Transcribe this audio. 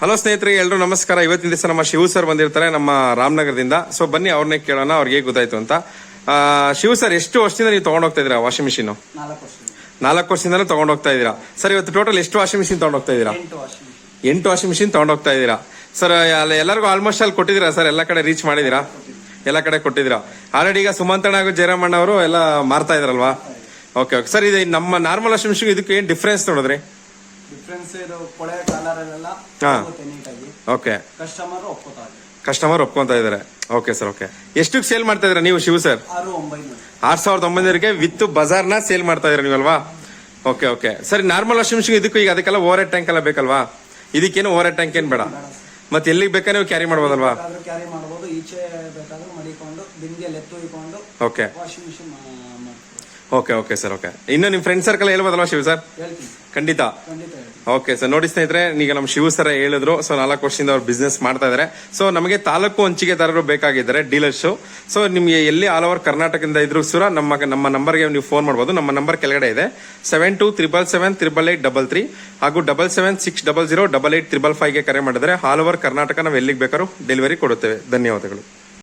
Hello ಸ್ನೇಹಿತರೆ ಎಲ್ಲರೂ ನಮಸ್ಕಾರ. ಇವತ್ತಿನ ದಿವಸ ನಮ್ಮ ಶಿವ ಸರ್ ಬಂದಿರ್ತಾರೆ ನಮ್ಮ ರಾಮನಗರದಿಂದ. ಸೊ ಬನ್ನಿ ಅವ್ರನ್ನೇ ಕೇಳೋಣ ಅವ್ರಿಗೆ ಹೇಗೆ ಗೊತ್ತಾಯ್ತು ಅಂತ. ಶಿವ ಸರ್ ಎಷ್ಟು ವರ್ಷದಿಂದ ನೀವು ತಗೊಂಡು ಹೋಗ್ತಾ ಇದ್ದೀರಾ ವಾಷಿಂಗ್ ಮಿಷಿನ್ ನಾಲ್ಕು ವರ್ಷ ನಾಲ್ಕು ವರ್ಷದಿಂದಲೂ ತಗೊಂಡು ಹೋಗ್ತಾ ಇದ್ದೀರಾ? ಸರ್ ಇವತ್ತು ಟೋಟಲ್ ಎಷ್ಟು ವಾಷಿಂಗ್ ಮಿಷಿನ್ ತಗೊಂಡು ಹೋಗ್ತಾ ಇದ್ದೀರಾ? ಎಂಟು ವಾಷಿಂಗ್ ಮಿಷಿನ್. ತಗೊಂಡು ಹೋಗ್ತಾ ಇದ್ದೀರಾ? ಸರ್ ಅಲ್ಲಿ ಎಲ್ಲರಿಗೂ ಆಲ್ಮೋಸ್ಟ್ ಅಲ್ಲಿ ಕೊಟ್ಟಿದ್ದೀರಾ ಸರ್? ಎಲ್ಲ ಕಡೆ ರೀಚ್ ಮಾಡಿದೀರಾ ಎಲ್ಲ ಕಡೆ ಕೊಟ್ಟಿದ್ದೀರಾ? ಆಲ್ರೆಡಿ ಈಗ ಸುಮಂತಣ್ಣ ಹಾಗೂ ಜಯರಾಮಣ್ಣ ಅವರು ಎಲ್ಲ ಮಾರ್ತಾ ಇದ್ರಲ್ವಾ? ಓಕೆ ಓಕೆ ಸರ್ ಇದು ನಮ್ಮ ನಾರ್ಮಲ್ ವಾಷಿಂಗ್ ಮಿಷಿನ್ ಇದಕ್ಕೆ ಏನು ಡಿಫ್ರೆನ್ಸ್ ನೋಡಿದ್ರಿ? ಡಿಫ್ರೆನ್ಸ್ ಇದು ಕೊಳೆ ಕಲರ್ ಅಲ್ಲೆಲ್ಲ ಹಾ. ಹೋಗುತ್ತೆ ನೀಟಾಗಿ ಓಕೆ ಕಸ್ಟಮರ್ ಒಪ್ಕೋತಾರೆ ಕಸ್ಟಮರ್ ಒಪ್ಕೊಂತ ಇದಾರೆ ಓಕೆ ಸರ್ ಓಕೆ ಎಷ್ಟಕ್ಕೆ ಸೇಲ್ ಮಾಡ್ತಾ ಇದ್ದೀರಾ ನೀವು ಶಿವ ಸರ್ ಆರು ಒಂಬೈನೂರು. ಆರ್ ಸಾವಿರದ ಒಂಬೈನೂರಿಗೆ ವಿತ್ ಬಜಾರ್ನ ಸೇಲ್ ಮಾಡ್ತಾ ಇದ್ದೀರಾ ನೀವಲ್ವಾ? ಓಕೆ ಓಕೆ ಸರಿ ನಾರ್ಮಲ್ ವಾಷಿಂಗ್ ಮಿಷಿನ್ ಇದಕ್ಕೂ ಈಗ ಅದಕ್ಕೆಲ್ಲ ಓವರ್ ಹೆಡ್ ಟ್ಯಾಂಕ್ ಎಲ್ಲ ಬೇಕಲ್ವಾ? ಇದಕ್ಕೇನು ಓವರ್ ಹೆಡ್ ಟ್ಯಾಂಕ್ ಏನು ಬೇಡ. ಮತ್ತೆ ಎಲ್ಲಿಗೆ ಬೇಕಾ ನೀವು ಕ್ಯಾರಿ ಮಾಡ್ಬೋದಲ್ವಾ? ಕ್ಯಾರಿ ಮಾಡ್ಬೋದು. ಈಚೆ ಬೇಕಾದ್ರೂ ಮಡಿಕೊಂಡು ಬಿಂದಿಯಲ್ಲಿ ಎತ್ತು okay washing machine okay okay sir okay ಇನ್ನು ನಿಮ್ಮ ಫ್ರೆಂಡ್ ಸರ್ಕಲ್ ಹೇಳ್ಬೋದಲ್ವಾ ಶಿವ ಸರ್ ಖಂಡಿತ. ಓಕೆ ಸರ್ ನೋಡಿ ಸ್ನೇಹಿತರೆ ಈಗ ನಮ್ಮ ಶಿವ ಸರ ಹೇಳಿದ್ರು ಸೊ ನಾಲ್ಕು ವರ್ಷದಿಂದ ಅವ್ರು ಬಿಸ್ನೆಸ್ ಮಾಡ್ತಾ ಇದಾರೆ. ಸೊ ನಮಗೆ ತಾಲೂಕು ಹಂಚಿಕೆದಾರರು ಬೇಕಾಗಿದ್ದಾರೆ ಡೀಲರ್ಸ್ ಸೊ ನಿಮಗೆ ಎಲ್ಲಿ ಆಲ್ ಓವರ್ ಕರ್ನಾಟಕದಿಂದ ಇದ್ರು ಸುರ ನಮ್ಮ ನಮ್ಮ ನಂಬರ್ಗೆ ನೀವು ಫೋನ್ ಮಾಡ್ಬೋದು. ನಮ್ಮ ನಂಬರ್ ಕೆಳಗಡೆ ಇದೆ. Seven two triple seven triple eight double three ಹಾಗೂ double seven six double zero double eight triple ಫೈವ್ಗೆ ಕರೆ ಮಾಡಿದ್ರೆ ಆಲ್ ಓವರ್ ಕರ್ನಾಟಕ ನಾವು ಎಲ್ಲಿಗೆ ಬೇಕಾದ್ರೂ ಡೆಲಿವರಿ ಕೊಡುತ್ತೇವೆ. ಧನ್ಯವಾದಗಳು.